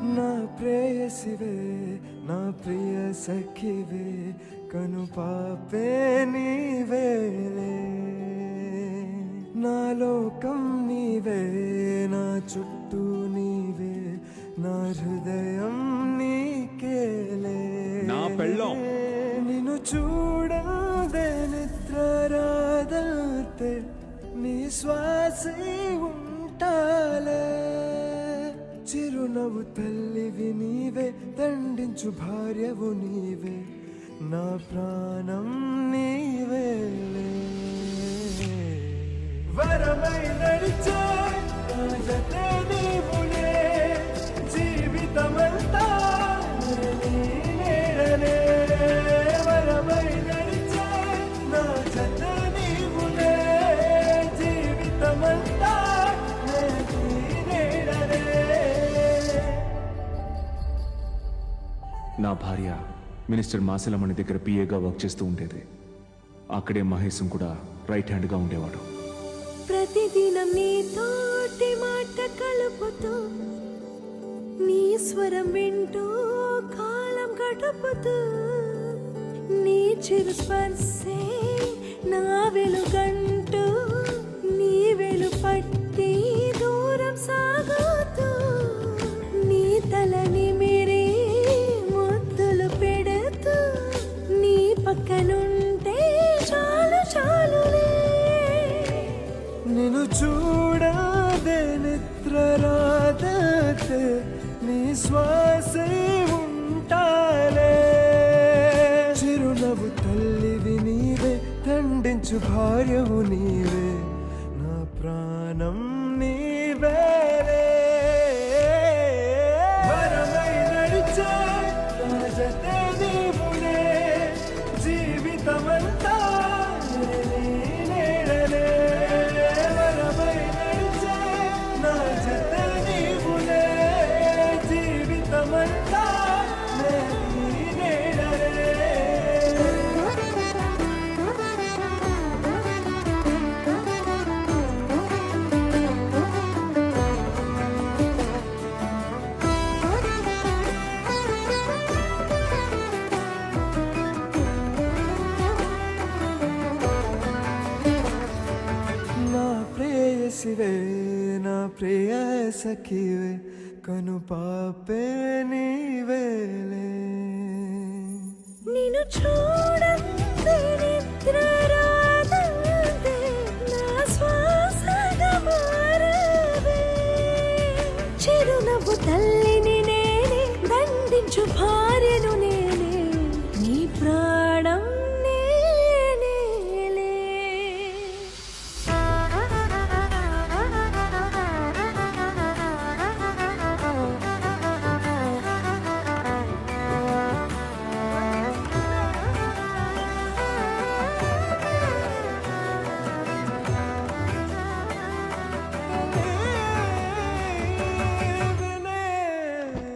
నా ప్రేయసివే నా ప్రియ సఖివే కను పాపే నీవేలే నా. లోకం నీవే నా చుట్టూ నీవే నా హృదయం నీకేలే నా. పెళ్ళాం. నిన్ను చూడదే నిద్ర రాదతే నీ శ్వాసే ఉంటాలే. చిరునవ్వు తల్లివి నీవే దండించు భార్యవు నీవే. నా ప్రాణం నీవే వరమై నడిచే నా నా భార్య మినిస్టర్ మాసిలమణి దగ్గర పిఏగా వర్క్ చేస్తూ ఉండేది. అక్కడే మహేశం కూడా రైట్ హ్యాండ్గా ఉండేవాడు. ప్రతిదినం నీతోటి మాట కలుపుతూ నీ స్వరం వింటూ కాలం గడుపుతూ నీ చిరు స్పర్శే నా వెలుగంటూ చూడదే నిద్ర రాదతే నీ శ్వాసే ఉంటాలే. చిరునవ్వు తల్లివి నీవే దండించు భార్యవు నీవే నా ప్రాణం ప్రేయసివే నా ప్రియ సఖివే కను పాపే నీవేలే నిన్ను చూడందే నిద్ర రాదందే నా చిరునవ్వు తల్లిని నేనే దండించు భార్యను నీ